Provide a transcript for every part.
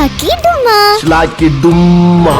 லாக்கி டுமா லாக்கி டும்மா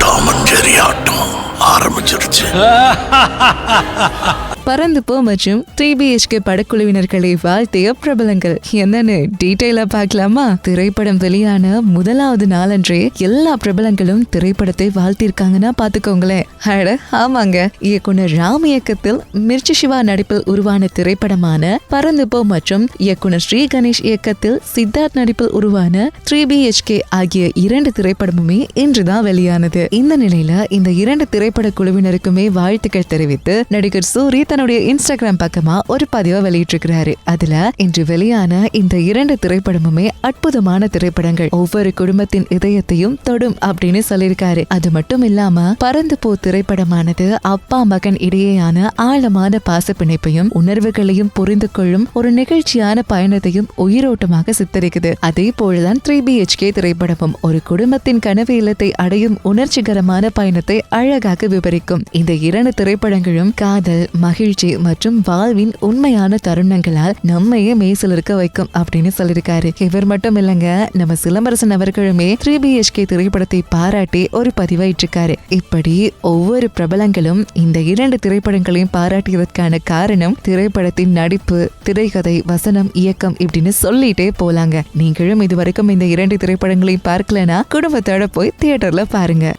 Tom and Jerry ஆட்டம் ஆரம்பிச்சிருச்சு. பறந்து போ மற்றும் த்ரீ பிஹெச்கே படக்குழுவினர்களை வாழ்த்திய பிரபலங்கள். என்னன்னு டீட்டெயிலா பார்க்கலாமா? திரைப்படம் வெளியான முதலாவது நாளன்றே எல்லா பிரபலங்களும் திரைப்படத்தை வாழ்த்திருக்காங்கன்னா பாத்துக்கோங்களேன் அட ஆமாங்க. இயக்குனர் ராம் இயக்கத்தில் மிர்ச்சி சிவா நடிப்பில் உருவான திரைப்படமான பறந்து போ மற்றும் இயக்குனர் ஸ்ரீ கணேஷ் இயக்கத்தில் சித்தார்த் நடிப்பில் உருவான த்ரீ பிஹெச்கே ஆகிய இரண்டு திரைப்படமுமே இன்றுதான் வெளியானது. இந்த நிலையில இந்த இரண்டு திரைப்பட குழுவினருக்குமே வாழ்த்துக்கள் தெரிவித்து நடிகர் சூரி தன்னுடைய இன்ஸ்டாகிராம் பக்கமா ஒரு பதிவை வெளியிட்டிருக்கிறாரு. அதுல இன்று வெளியான இந்த இரண்டு திரைப்படமுமே அற்புதமான திரைப்படங்கள். ஒவ்வொரு குடும்பத்தின் இதயத்தையும் தொடும் அப்படின்னு சொல்லியிருக்காரு. அது மட்டும் இல்லாம பறந்து போ திரைப்படமானது அப்பா மகன் இடையேயான ஆழமான பாச பிணைப்பையும் உணர்வுகளையும் புரிந்து கொள்ளும் ஒரு நிகழ்ச்சியான பயணத்தையும் உயிரோட்டமாக சித்தரிக்குது. அதே போலதான் த்ரீ பிஹெச்கே திரைப்படமும் ஒரு குடும்பத்தின் கனவு இல்லத்தை அடையும் உணர்ச்சிகரமான பயணத்தை அழகாக விவரிக்கும். இந்த இரண்டு திரைப்படங்களும் காதல் மகிழ்ச்சி மற்றும் வாழ்வின் உண்மையான தருணங்களால் நம்மையே மெய்சில் இருக்க வைக்கும் அப்படின்னு சொல்லியிருக்காரு. இவர் மட்டும் இல்லைங்க நம்ம சிலம்பரசன் அவர்களுமே த்ரீ பிஹெச்கே திரைப்படத்தை பாராட்டி ஒரு பதிவாயிட்டிருக்காரு. இப்படி ஒவ்வொரு பிரபலங்களும் இந்த இரண்டு திரைப்படங்களையும் பாராட்டியதற்கான காரணம் திரைப்படத்தின் நடிப்பு திரைக்கதை வசனம் இயக்கம் இப்படின்னு சொல்லிட்டே போலாங்க. நீங்களும் இது வரைக்கும் இந்த இரண்டு திரைப்படங்களையும் பார்க்கலனா குடும்பத்தோட போய் தியேட்டர்ல பாருங்க.